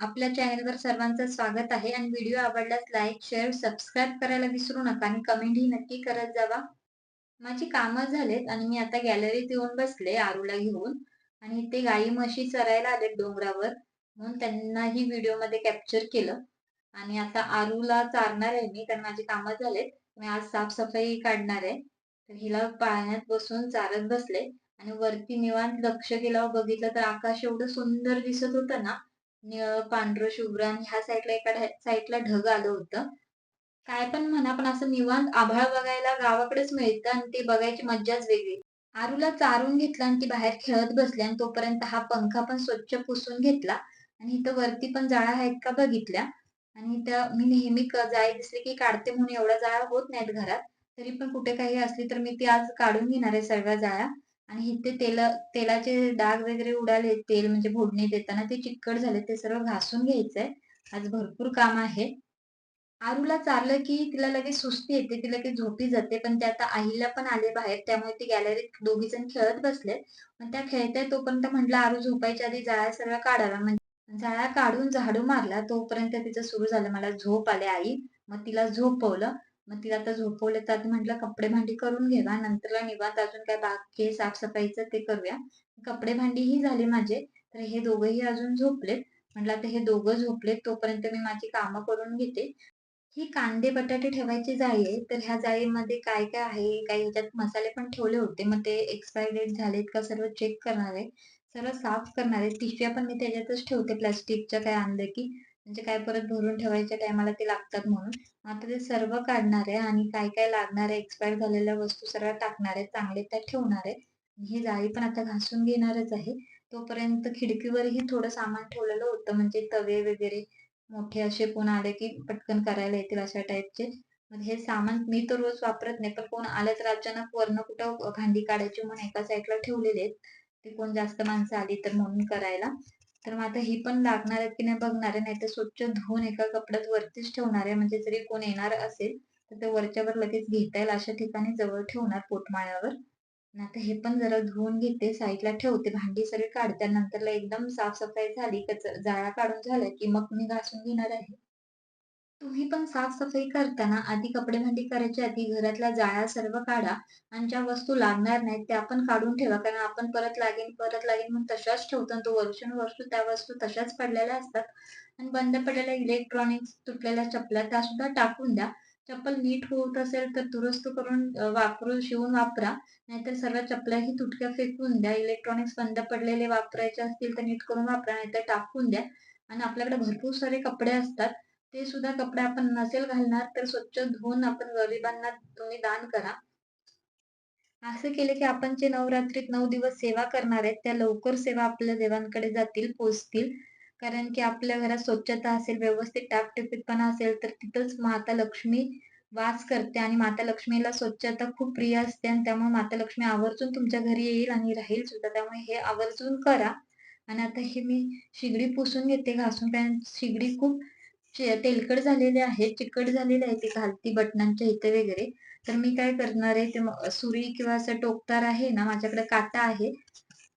आपल्या चॅनलवर सर्वांचं स्वागत आहे आणि व्हिडिओ आवडल्यास लाईक शेअर सबस्क्राईब करायला विसरू नका आणि कमेंट ही नक्की करत जावा. माझी कामं झालेत आणि मी आता गॅलरीत येऊन बसले आरूला घेऊन आणि ते गाई म्हशी चरायला आले डोंगरावर म्हणून त्यांना ही व्हिडिओमध्ये कॅप्चर केलं. आणि आता आरूला चारणार आहे मी कारण माझी कामं झालेत. मी आज साफसफाई काढणार आहे. तर हिला पाळण्यात बसून चारत बसले आणि वरती निवांत लक्ष केल्यावर बघितलं तर आकाश एवढं सुंदर दिसत होतं ना पांढर पांढरं शुभ्र आणि ह्या साईडला एका साईडला ढग आलं होतं. काय पण म्हणा पण असं निवांत आभाळ बघायला गावाकडेच मिळतं आणि ते बघायची मज्जाच वेगळी. आरूला चारून घेतला आणि ती बाहेर खेळत बसली आणि तोपर्यंत हा पंखा पण स्वच्छ पुसून घेतला आणि इथं वरती पण जाळा आहेत का बघितल्या. आणि त्या मी नेहमी जाळी दिसली की काढते म्हणून एवढ्या जाळा होत नाहीत घरात. तरी पण कुठे काही असली तर मी ती आज काढून घेणार आहे सर्व जाळ्या. आणि इथे तेल तेलाचे डाग वगैरे उडाले तेल म्हणजे फोडणी देताना ते चिकट झाले ते सर्व घासून घ्यायचंय. आज भरपूर काम आहे. आरूला चाललं की तिला लगेच सुस्ती येते ती लगेच झोपी जाते पण ते आता आईला पण आले बाहेर त्यामुळे ती गॅलरीत दोघी जण खेळत बसले. पण त्या खेळताय तोपर्यंत म्हटलं आरू झोपायच्या आधी जाळ्या सर्व काढाव्या म्हणजे जाळ्या काढून झाडू मारला तोपर्यंत तिचं सुरू झालं मला झोप आले आई. मग तिला झोपवलं. मग तिला आता झोपवले तर म्हटलं कपडे भांडी करून घेवा नंतर निवांत अजून काय बाकी साफसफाईचं ते करूया. कपडे भांडी ही झाली माझे तर हे दोघंही अजून झोपलेत. म्हटलं आता हे दोघं झोपलेत तोपर्यंत मी माझी कामं करून घेते. ही कांदे बटाटे ठेवायची जाळी आहे तर ह्या जाळीमध्ये काय काय आहे? काही ह्याच्यात मसाले पण ठेवले होते मग ते एक्सपायरी डेट झालेत का सर्व चेक करणार आहे. सर्व साफ करणार आहे. पिशव्या पण मी त्याच्यातच ठेवते प्लास्टिकच्या काय आणलं की. म्हणजे काय परत भरून ठेवायच्या टायमाला ते लागतात म्हणून. आता ते सर्व काढणार आहे आणि काय काय लागणार आहे एक्सपायर झालेल्या वस्तू सर्व टाकणार आहे चांगले त्या ठेवणार आहे ही जाळी पण आता घासून घेणारच आहे. तोपर्यंत खिडकीवरही थोडं सामान ठेवलेलं होतं म्हणजे तवे वगैरे मोठे असे कोण आले की पटकन करायला येतील अशा टाईपचे हे सामान मी तर रोज वापरत नाही पण कोण आलं तर अचानक वरनं कुठं भांडी काढायची म्हणून एका साईडला ठेवलेले आहेत. ते कोण जास्त माणसं आली तर म्हणून करायला. तर मग आता ही पण लागणार आहे की नाही बघणार आहे नाही तर स्वच्छ धुवून एका कपड्यात वरतीच ठेवणार आहे म्हणजे जरी कोण येणार असेल तर ते वरच्यावर लगेच घेता येईल अशा ठिकाणी जवळ ठेवणार पोटमाळ्यावर. आता हे पण जरा धुवून घेते साईडला ठेवते भांडी सगळी काढते नंतरला एकदम साफसफाई झाली जाळा काढून झाला की मग मी घासून घेणार आहे. तुम्ही पण साफसफाई करताना आधी कपडे भांडी करायच्या आधी घरातल्या जाळ्या सर्व काढा आणि ज्या वस्तू लागणार नाहीत त्या पण काढून ठेवा. कारण आपण परत लागेल परत लागेल म्हणून तशाच ठेवतो तो वर्षानुवर्ष त्या वस्तू तशाच पडलेल्या असतात. आणि बंद पडलेल्या इलेक्ट्रॉनिक्स तुटलेल्या चपला त्या सुद्धा टाकून द्या. चप्पल नीट होत असेल तर दुरुस्त करून वापरून शिवून वापरा. नाहीतर सर्व चपलाही तुटक्या फेकून द्या. इलेक्ट्रॉनिक्स बंद पडलेले वापरायचे असतील तर नीट करून वापरा नाहीतर टाकून द्या. आणि आपल्याकडे भरपूर सारे कपडे असतात. ते सुद्धा कपडे आपण नसेल घालणार तर स्वच्छ धुवून आपण गरिबांना तुम्ही दान करा. असं केलं की आपण जे नवरात्रीत नऊ दिवस सेवा करणार आहेत त्या लवकर सेवा आपल्या देवांकडे जातील पोचतील. कारण की आपल्या घरात स्वच्छता असेल व्यवस्थित टापटिपीतपणा असेल तर तिथंच माता लक्ष्मी वास करते आणि माता लक्ष्मीला स्वच्छता खूप प्रिय असते आणि त्यामुळे माता लक्ष्मी आवर्जून तुमच्या घरी येईल आणि राहील सुद्धा. त्यामुळे हे आवर्जून करा. आणि आता हे मी शिगडी पुसून घेते घासून कारण शिगडी खूप तेलकट झालेले आहेत चिकट झालेले आहे ते घालती बटनांच्या इथे वगैरे. तर मी काय करणार आहे ते सुरी किंवा असं टोकदार आहे ना माझ्याकडे काटा आहे.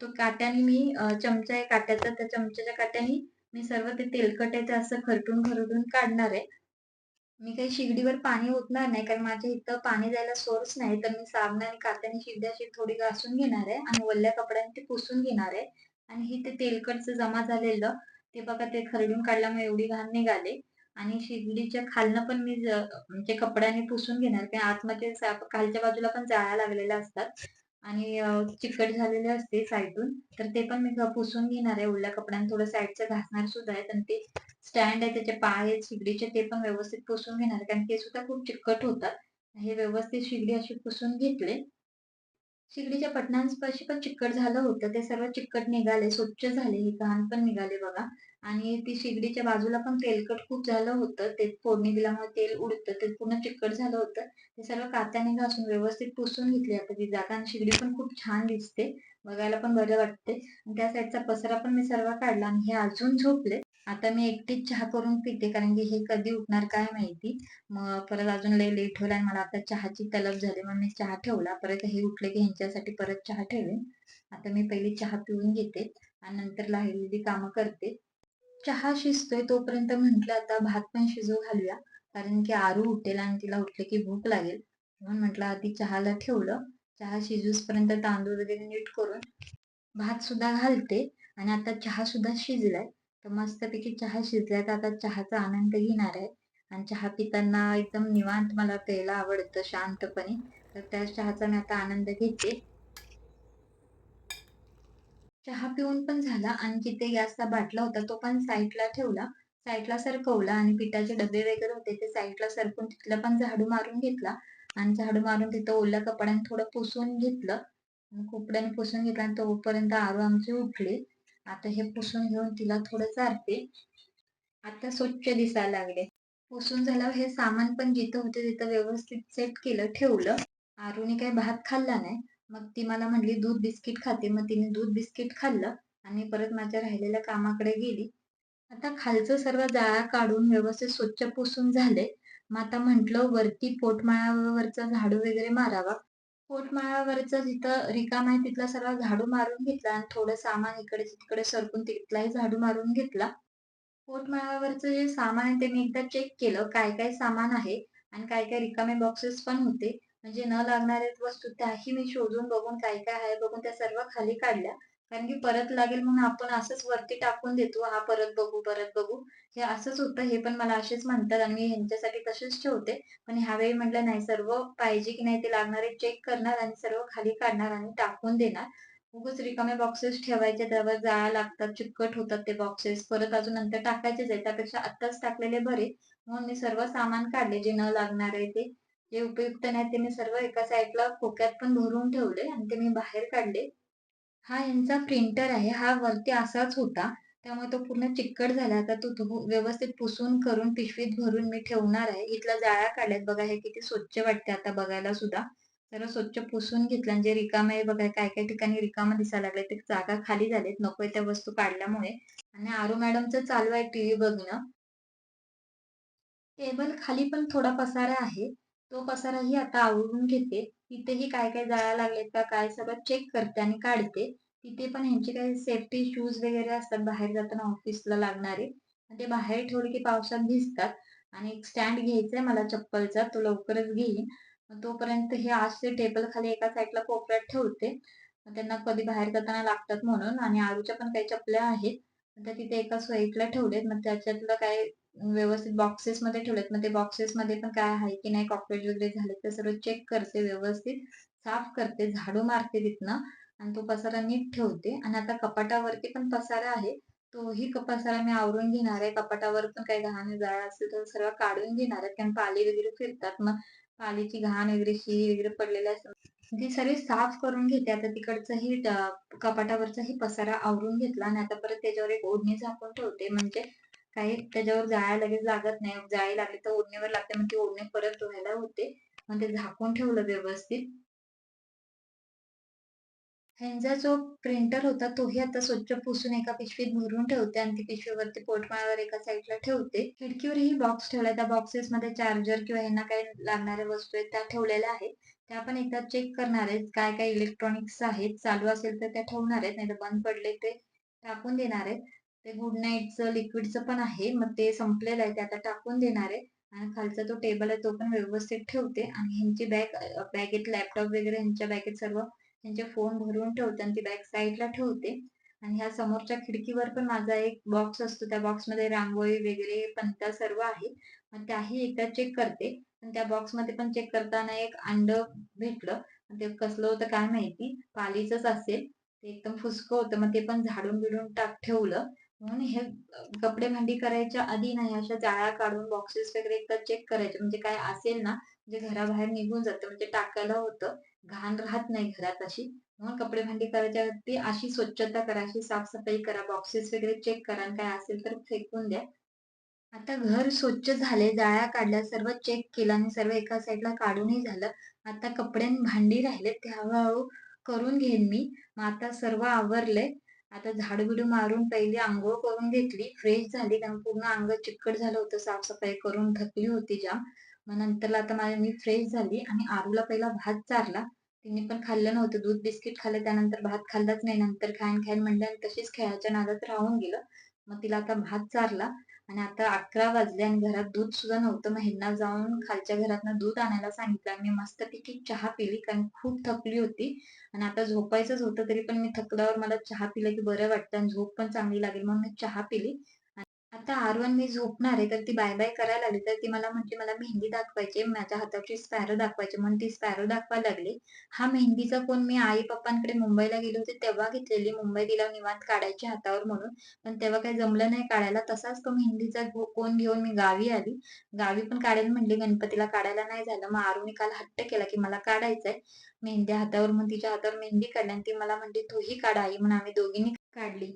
तो काट्याने मी चमचा आहे काट्याचा त्या चमच्याच्या काट्याने मी सर्व ते तेलकट आहे ते असं खरटून खरटून काढणार आहे. मी काही शिगडीवर पाणी ओतणार नाही कारण माझ्या इथं पाणी जायला सोर्स नाही तर मी साबण आणि कात्याने शिगडी अशी थोडी घासून घेणार आहे आणि वल्ल्या कपड्याने ते पुसून घेणार आहे. आणि हे ते तेलकटचं जमा झालेलं ते बघा ते खरडून काढल्यामुळे एवढी घाण निघाले. आणि शिगडीच्या खालनं पण मी म्हणजे कपड्याने पुसून घेणार. कारण आतमध्ये खालच्या बाजूला पण जाळ्या लागलेल्या असतात. आणि चिकट झालेले असते साईडून. तर ते पण मी पुसून घेणार आहे. ओल्या कपड्याने थोडं साईडचं घासणार सुद्धा आहे. आणि ते स्टँड आहे त्याचे पाय आहेत शिगडीचे ते पण व्यवस्थित पुसून घेणार. कारण ते सुद्धा खूप चिकट होतात. हे व्यवस्थित शिगडी अशी पुसून घेतले. शिगडीच्या पटनांपाशी पण चिकट झालं होतं. ते सर्व चिकट निघाले स्वच्छ झाले हे घाण पण निघाले बघा. आणि ती शिगडीच्या बाजूला पण तेलकट खूप झालं होतं. ते फोडणी दिल्यामुळे तेल उडतं ते पूर्ण चिकट झालं होतं. ते सर्व कात्याने घासून व्यवस्थित पुसून घेतली. आता ती जागा आणि शिगडी पण खूप छान दिसते. बघायला पण बरं वाटते. आणि त्या साईडचा पसरा पण मी सर्व काढला आणि हे अजून झोपले. आता मी एकटीच चहा करून पिते कारण की हे कधी उठणार काय माहिती. मग परत अजून लय लेट होईल आणि मला आता चहाची तलब झाली मग मी चहा ठेवला. परत हे उठले की ह्यांच्यासाठी परत चहा ठेवेन. आता मी पहिली चहा पिऊन घेते आणि नंतर राहिलेली कामं करते. चहा शिजतोय तोपर्यंत म्हटलं आता भात पण शिजू घालूया कारण की आरू उठेल आणि तिला उठले की भूक लागेल. म्हणून म्हटलं आधी चहाला ठेवलं. चहा शिजूसपर्यंत तांदूळ वगैरे नीट करून भात सुद्धा घालते आणि आता चहा सुद्धा शिजलाय. तर मस्तपैकी चहा शिजलाय तर आता चहाचा आनंद घेणार आहे. आणि चहा पिताना एकदम निवांत मला प्यायला आवडतं शांतपणे. तर त्या चहाचा मी आता आनंद घेते. चहा पिऊन पण झाला आणि जिथे गॅसचा बाटला होता तो पण साईडला ठेवला. साईडला सरकवला आणि पिठाचे डबे वगैरे होते ते साईडला सरकून तिथलं पण झाडू मारून घेतला. आणि झाडू मारून तिथं ओल्या कपड्याने थोडं पुसून घेतलं. कपड्याने पुसून घेतलं आणि तोपर्यंत आरू आमचे उठले. आता हे पुसून घेऊन तिला थोडं चारते. आता स्वच्छ दिसायला लागले. पुसून झाल्यावर हे सामान पण जिथं होते तिथं व्यवस्थित सेट केलं ठेवलं. आरूने काही भात खाल्ला नाही. मग ती मला म्हणली दूध बिस्किट खाते. मग तिने दूध बिस्किट खाल्लं आणि परत माझ्या राहिलेल्या कामाकडे गेली. आता खालचं सर्व जाळा काढून व्यवस्थित स्वच्छ पुसून झाले. मग आता म्हटलं वरती पोटमाळावरचा झाडू वगैरे मारावा. पोटमाळावरचं जिथं रिकाम आहे तिथला सर्व झाडू मारून घेतला आणि थोडं सामान इकडे तिकडे सरकून तिथलाही झाडू मारून घेतला. पोटमाळावरचं जे सामान आहे ते मी एकदा चेक केलं काय काय सामान आहे आणि काय काय रिकामे बॉक्सेस पण होते. म्हणजे न लागणाऱ्या वस्तू त्याही मी शोधून बघून काय काय आहे बघून त्या सर्व खाली काढल्या. कारण की परत लागेल म्हणून आपण असंच वरती टाकून देतो हा परत बघू परत बघू. हे असंच होतं हे पण मला असेच म्हणतात आणि मी ह्यांच्यासाठी तसेच ठेवते. पण ह्यावेळी म्हटलं नाही सर्व पाहिजे की नाही ते लागणारे चेक करणार आणि सर्व खाली काढणार आणि टाकून देणार. उगच रिकामे बॉक्सेस ठेवायचे त्यावर जाळा लागतात चिकट होतात ते बॉक्सेस परत अजून नंतर टाकायचेच आहे त्यापेक्षा आत्ताच टाकलेले बरे. म्हणून मी सर्व सामान काढले जे न लागणार आहे ते. जे उपयुक्त नाही ते मी सर्व एका साईडला खोक्यात पण भरून ठेवले आणि ते मी बाहेर काढले. हा यांचा प्रिंटर आहे. हा वरती असाच होता. त्यामुळे तो पूर्ण चिकट झाला. आता तो व्यवस्थित पुसून करून पिशवीत भरून मी ठेवणार आहे. इथला जाळ्या काढल्यात बघा. हे किती स्वच्छ वाटते आता बघायला सुद्धा. तर स्वच्छ पुसून घेतलं. जे रिकाम आहे बघा काय काय ठिकाणी रिकाम दिसायला लागले ते जागा खाली झालेत. नको त्या वस्तू काढल्यामुळे. आणि आरू मॅडमचं चालू आहे टीव्ही बघणं. टेबल खाली पण थोडा पसारा आहे. तो पसाराही आता आवरून घेते. तिथेही काय काय जाळ्या लागलेत का काय सगळं चेक करते आणि काढते. तिथे पण ह्यांचे काही सेफ्टी शूज वगैरे असतात बाहेर जाताना ऑफिसला लागणारे. ते बाहेर ठेवले की पावसात भिजतात. आणि एक स्टँड घ्यायचा आहे मला चप्पलचा तो लवकरच घेईन. तोपर्यंत हे आजचे टेबल खाली एका साईडला कोपऱ्यात ठेवते. त्यांना कधी बाहेर जाताना लागतात म्हणून. आणि आरूच्या पण काही चपल्या आहेत. त्या तिथे एका साईडला ठेवलेत. मग त्याच्यातलं काय व्यवस्थित बॉक्सेस मध्ये ठेवलेत. मग ते बॉक्सेस मध्ये पण काय आहे की नाही कॉकरोच वगैरे झाले ते सर्व चेक करते व्यवस्थित. साफ करते झाडू मारते तिथनं आणि तो पसारा नीट ठेवते. आणि आता कपाटावरती पण पसारा आहे. तोही पसारा मी आवरून घेणार आहे. कपाटावर पण काही घाण जाळ असेल तर सर्व काढून घेणार आहे. कारण पाली वगैरे फिरतात. मग पालीची घाण वगैरे शी वगैरे पडलेली असते ती सर्व साफ करून घेते. आता तिकडचंही कपाटावरचाही पसारा आवरून घेतला. आणि आता परत त्याच्यावर एक ओढणी झाकून ठेवते. म्हणजे काही त्याच्यावर जाळ्या लगेच लागत नाही. जाळी लागली तर ओढणीवर लागते. मग ती ओढणी परत धुवायला होते. मग ते झाकून ठेवलं व्यवस्थित. ह्यांचा जो प्रिंटर होता तोही आता स्वच्छ पुसून एका पिशवीत भरून ठेवते. आणि ती पिशवीवरती पोटमाळावर एका साईडला ठेवते. खिडकीवरही बॉक्स ठेवलाय. त्या बॉक्सेस मध्ये चार्जर किंवा ह्यांना काही लागणाऱ्या वस्तू आहेत त्या ठेवलेल्या आहेत. त्या पण एकदा चेक करणार आहेत. काय काय इलेक्ट्रॉनिक्स आहेत चालू असेल तर त्या ठेवणार आहेत. नाही तर बंद पडले ते टाकून देणार आहेत. ते गुड नाईटचं लिक्विडचं पण आहे मग ते संपलेलं आहे ते आता टाकून देणार आहे. आणि खालचा तो टेबल आहे तो पण व्यवस्थित ठेवते. आणि ह्यांची बॅग बॅगेत लॅपटॉप वगैरे ह्यांच्या बॅगेत सर्व त्यांचे फोन भरून ठेवते आणि ती बॅग साईडला ठेवते. आणि ह्या समोरच्या खिडकीवर पण माझा एक बॉक्स असतो. त्या बॉक्समध्ये रांगोळी वगैरे पंता सर्व आहे. मग त्याही एकदा चेक करते. पण त्या बॉक्समध्ये पण चेक करताना एक अंड भेटलं. ते कसलं होतं काय माहिती? पालीच असेल. ते एकदम फुसकं होतं. मग ते पण झाडून बिडून टाक ठेवलं. म्हणून हे कपडे भांडी करायच्या आधी नाही अशा जाळ्या काढून बॉक्सेस वगैरे एकदा चेक करायचे. म्हणजे काय असेल ना जे घराबाहेर निघून जातं म्हणजे टाकायला होतं घाण राहत नाही घरात अशी. म्हणून कपडे भांडी करायच्या ती अशी स्वच्छता करा अशी साफसफाई करा बॉक्सेस वगैरे चेक करा काय असेल तर फेकून द्या. आता घर स्वच्छ झाले जाळ्या काढल्या सर्व चेक केलं आणि सर्व एका साईडला काढूनही झालं. आता कपडे भांडी राहिले ते हळूहळू करून घेईन मी. मग आता सर्व आवरले आता झाड बिडू मारून पहिली आंघोळ करून घेतली. फ्रेश झाली. कारण पूर्ण अंग चिकट झालं होतं. साफसफाई करून थकली होती जाम. मग नंतर आता माझ्या मी फ्रेश झाली आणि आरूला पहिला भात चारला. तिने पण खाल्लं नव्हतं. दूध बिस्किट खाल्लं. त्यानंतर भात खाल्लाच नाही. नंतर खायन खायन म्हणलं आणि तशीच खेळाच्या नादात राहून गेलं. मग तिला आता भात चारला. आणि आता अकरा वाजले आणि घरात दूध सुद्धा नव्हतं. मग ह्यांना जाऊन खालच्या घरातनं दूध आणायला सांगितलं आणि मी मस्तपैकी चहा पिली कारण खूप थकली होती. आणि आता झोपायचंच होतं तरी पण मी थकल्यावर मला चहा पिलं की बरं वाटतं आणि झोप पण चांगली लागेल म्हणून मी चहा पिली. आता आर वन मी झोपणार आहे तर ती बाय बाय करायला लागली तर ती मला म्हटली मला मेहंदी दाखवायची माझ्या हाताची स्पॅरो दाखवायची म्हणून ती स्पॅरो दाखवायला लागली. हा मेहंदीचा कोण मी आई पप्पांकडे मुंबईला गेले होते तेव्हा घेतलेली मुंबई तिला निवांत काढायची हातावर म्हणून. पण तेव्हा काही जमलं नाही काढायला तसाच तो मेहंदीचा कोण घेऊन मी गावी आली. गावी पण काढेल म्हणली गणपतीला काढायला नाही झालं. मग आरूने काल हट्ट केला की मला काढायचंय. मेहंदी हातावर मग तिच्या हातावर मेहंदी काढली आणि ती मला म्हणली तूही काढा आई. म्हणून आम्ही दोघींनी काढली.